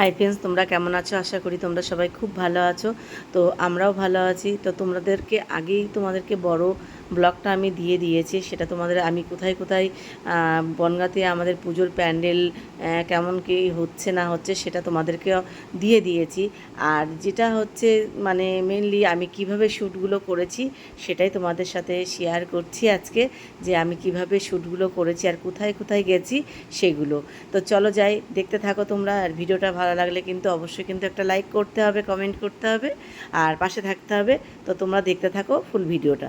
Hi friends তোমরা কেমন আছো? আশা করি তোমরা সবাই খুব ভালো আছো। তো আমরাও ভালো আছি। তো তোমাদেরকে আগেই তোমাদেরকে বড় ব্লগটা আমি দিয়ে দিয়েছি, সেটা তোমাদের আমি কোথায় কোথায় বনগাঁতে আমাদের পুজোর প্যান্ডেল কেমন কি হচ্ছে না হচ্ছে সেটা তোমাদেরকে দিয়ে দিয়েছি। আর যেটা হচ্ছে মানে মেনলি আমি কীভাবে শ্যুটগুলো করেছি সেটাই তোমাদের সাথে শেয়ার করছি আজকে, যে আমি কীভাবে শ্যুটগুলো করেছি আর কোথায় কোথায় গেছি সেগুলো। তো চলো যাই, দেখতে থাকো তোমরা, আর ভিডিওটা ভালো লাগলে কিন্তু অবশ্যই কিন্তু একটা লাইক করতে হবে কমেন্ট করতে হবে, আর পাশে থাকতে হবে। তো তোমরা দেখতে থাকো ফুল ভিডিওটা।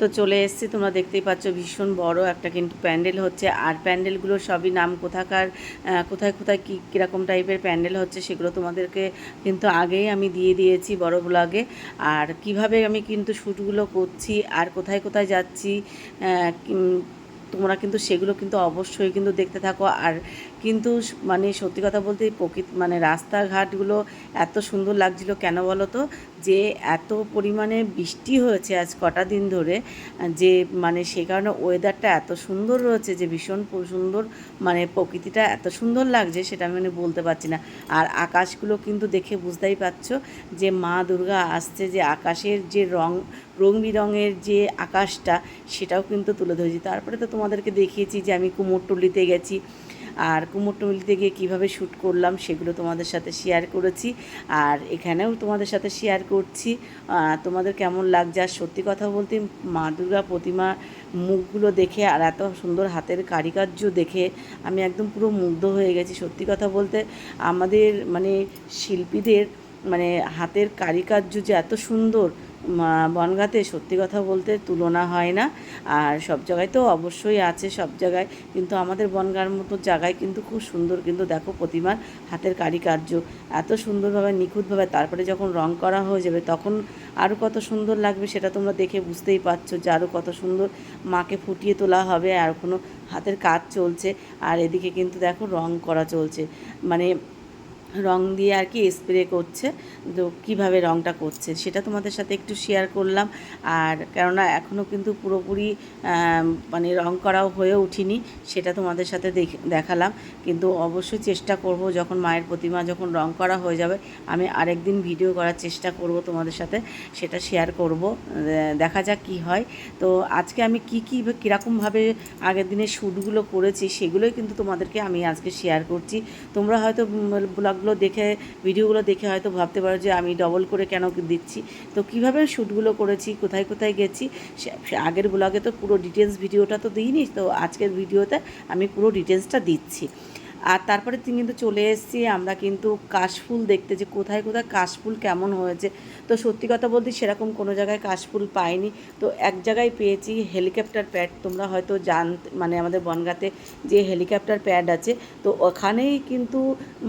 তো চলে এসেছি, তোমরা দেখতেই পাচ্ছ ভীষণ বড় একটা কিন্তু প্যান্ডেল হচ্ছে। আর প্যান্ডেলগুলো সবই নাম কোথাকার কোথায় কোথায় কী কীরকম টাইপের প্যান্ডেল হচ্ছে সেগুলো তোমাদেরকে কিন্তু আগেই আমি দিয়ে দিয়েছি বড় ব্লগে আর কীভাবে আমি কিন্তু শ্যুটগুলো করছি, আর কোথায় কোথায় যাচ্ছি তোমরা কিন্তু সেগুলো কিন্তু অবশ্যই কিন্তু দেখতে থাকো। আর কিন্তু মানে সত্যি কথা বলতে প্রকৃত মানে রাস্তাঘাটগুলো এত সুন্দর লাগছিল কেন বলো তো যে এত পরিমাণে বৃষ্টি হয়েছে আজ কটা দিন ধরে, যে মানে সে কারণে ওয়েদারটা এত সুন্দর রয়েছে, যে ভীষণ সুন্দর মানে প্রকৃতিটা এত সুন্দর লাগছে সেটা আমি মানে বলতে পারছি না। আর আকাশগুলো কিন্তু দেখে বুঝতেই পারছ যে মা দুর্গা আসছে, যে আকাশের যে রং রং বিরঙের যে আকাশটা সেটাও কিন্তু তুলে ধরেছি। তারপরে তো তোমাদেরকে দেখিয়েছি যে আমি কুমোরটুলিতে গেছি আর কুমোরটুলিতে গিয়ে কীভাবে শ্যুট করলাম সেগুলো তোমাদের সাথে শেয়ার করেছি। আর এখানেও তোমাদের সাথে শেয়ার করছি। তোমাদের কেমন লাগছে? আর সত্যি কথা বলতে, মা দুর্গা প্রতিমা মুখগুলো দেখে আর এত সুন্দর হাতের কারিকার্য দেখে আমি একদম পুরো মুগ্ধ হয়ে গেছি। সত্যি কথা বলতে, আমাদের মানে শিল্পীদের মানে হাতের কারিকার্য যে এত সুন্দর বনগাঁতে সত্যি কথা বলতে তুলনা হয় না। আর সব জায়গায় তো অবশ্যই আছে, সব জায়গায়। কিন্তু আমাদের বনগাঁর মতো জায়গায় কিন্তু খুব সুন্দর কিন্তু দেখো প্রতিমার হাতের কারিকার্য। এত সুন্দরভাবে, নিখুঁতভাবে তারপরে যখন রং করা হয়ে যাবে তখন আরও কত সুন্দর লাগবে সেটা তোমরা দেখে বুঝতেই পারছ যে আরও কত সুন্দর মাকে ফুটিয়ে তোলা হবে আর কোনো হাতের কাজ চলছে। আর এদিকে কিন্তু দেখো রং করা চলছে। মানে রং দিয়ে আর কি স্প্রে করছে। তো কীভাবে রংটা করছে সেটা তোমাদের সাথে একটু শেয়ার করলাম। আর কেননা এখনও কিন্তু পুরোপুরি মানে রং করাও হয়ে উঠিনি সেটা তোমাদের সাথে দেখ- দেখালাম। কিন্তু অবশ্যই চেষ্টা করব যখন মায়ের প্রতিমা যখন রং করা হয়ে যাবে, আমি আরেকদিন ভিডিও করার চেষ্টা করব তোমাদের সাথে, সেটা শেয়ার করব দেখা যাক কি হয়। তো আজকে আমি কি কী কীরকমভাবে আগের দিনে শ্যুটগুলো করেছি, সেগুলোই কিন্তু তোমাদেরকে আমি আজকে শেয়ার করছি। তোমরা হয়তো ব্লগগুলো দেখে, ভিডিওগুলো দেখে হয়তো ভাবতে পারো যে আমি ডবল করে কেন দিচ্ছি। তো কীভাবে শ্যুটগুলো করেছি, কোথায় কোথায় গেছি আগের ব্লগে তো পুরো ডিটেলস ভিডিওটা তো দিইনি, তো আজকের ভিডিওতে আমি পুরো ডিটেলসটা দিচ্ছি। আর তারপরে তিনি কিন্তু চলে এসেছি, আমরা কিন্তু কাশফুল দেখতে যে কোথায় কোথায় কাশফুল কেমন হয়েছে। তো সত্যি কথা বলতে সেরকম কোনো জায়গায় কাশফুল পাইনি। তো এক জায়গায় পেয়েছি হেলিকপ্টার প্যাড, তোমরা হয়তো জান মানে আমাদের বনগাঁতে যে হেলিকপ্টার প্যাড আছে, তো ওখানেই কিন্তু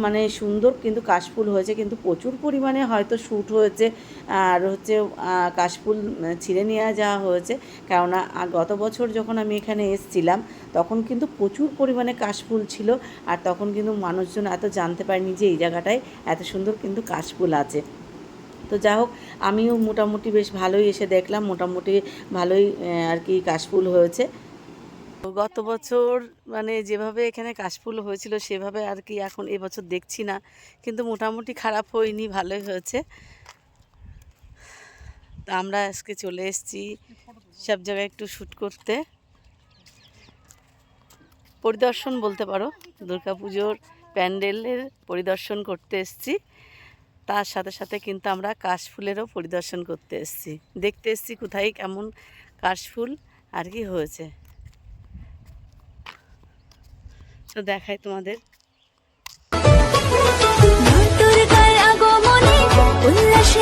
মানে সুন্দর কিন্তু কাশফুল হয়েছে, কিন্তু প্রচুর পরিমাণে হয়তো শ্যুট হয়েছে, আর হচ্ছে কাশফুল ছিঁড়ে নিয়ে যাওয়া হয়েছে। কেননা গত বছর যখন আমি এখানে এসেছিলাম, তখন কিন্তু প্রচুর পরিমাণে কাশফুল ছিল, আর তখন কিন্তু মানুষজন এত জানতে পারেনি যে এই জায়গাটায় এত সুন্দর কিন্তু কাশফুল আছে। তো যা হোক, আমিও মোটামুটি বেশ ভালোই এসে দেখলাম, মোটামুটি ভালোই আর কি কাশফুল হয়েছে। গত বছর মানে যেভাবে এখানে কাশফুল হয়েছিল সেভাবে আর কি এখন এবছর দেখছি না। কিন্তু মোটামুটি খারাপ হয়নি, ভালোই হয়েছে। তা আমরা আজকে চলে এসেছি সব জায়গায় একটু শ্যুট করতে। পরিদর্শন বলতে পারো, দুর্গাপুজোর প্যান্ডেলের পরিদর্শন করতে এসছি। তার সাথে সাথে কিন্তু আমরা কাশফুলেরও পরিদর্শন করতে এসেছি। দেখতে এসছি কোথায়, কেমন কাশফুল, আর কি হয়েছে। তো দেখাই তোমাদের। উল্লাসে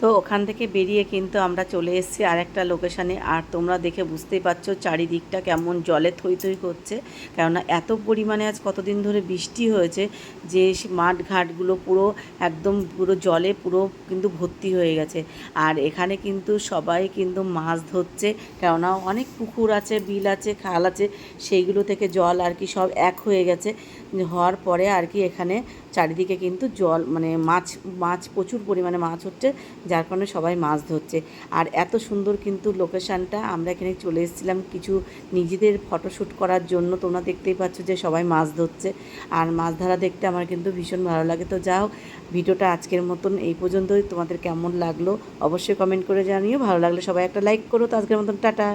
তো ওখান থেকে বেরিয়ে কিন্তু আমরা চলে এসেছি আর একটা লোকেশানে আর তোমরা দেখে বুঝতেই পারছ চারিদিকটা কেমন জলে থই থই করছে। কেননা এত পরিমাণে আজ কতদিন ধরে বৃষ্টি হয়েছে যে মাঠ ঘাটগুলো পুরো একদম পুরো জলে পুরো কিন্তু ভর্তি হয়ে গেছে। আর এখানে কিন্তু সবাই কিন্তু মাছ ধরছে। কেননা অনেক পুকুর আছে, বিল আছে, খাল আছে, সেইগুলো থেকে জল আর কি সব এক হয়ে গেছে। হওয়ার পরে আর কি এখানে চারিদিকে কিন্তু জল মানে মাছ মাছ প্রচুর পরিমাণে মাছ হচ্ছে। যার কারণে সবাই মাছ ধরছে। আর এত সুন্দর কিন্তু লোকেশানটা। আমরা এখানে চলে এসেছিলাম কিছু নিজেদের ফটোশ্যুট করার জন্য। তোমরা দেখতেই পাচ্ছ যে সবাই মাছ ধরছে। আর মাছ ধরা দেখতে আমার কিন্তু ভীষণ ভালো লাগে। তো যাও, ভিডিওটা আজকের মতন এই পর্যন্তই। তোমাদের কেমন লাগল অবশ্যই কমেন্ট করে জানিও। ভালো লাগলে সবাই একটা লাইক করো। তো আজকের মতন টাটা।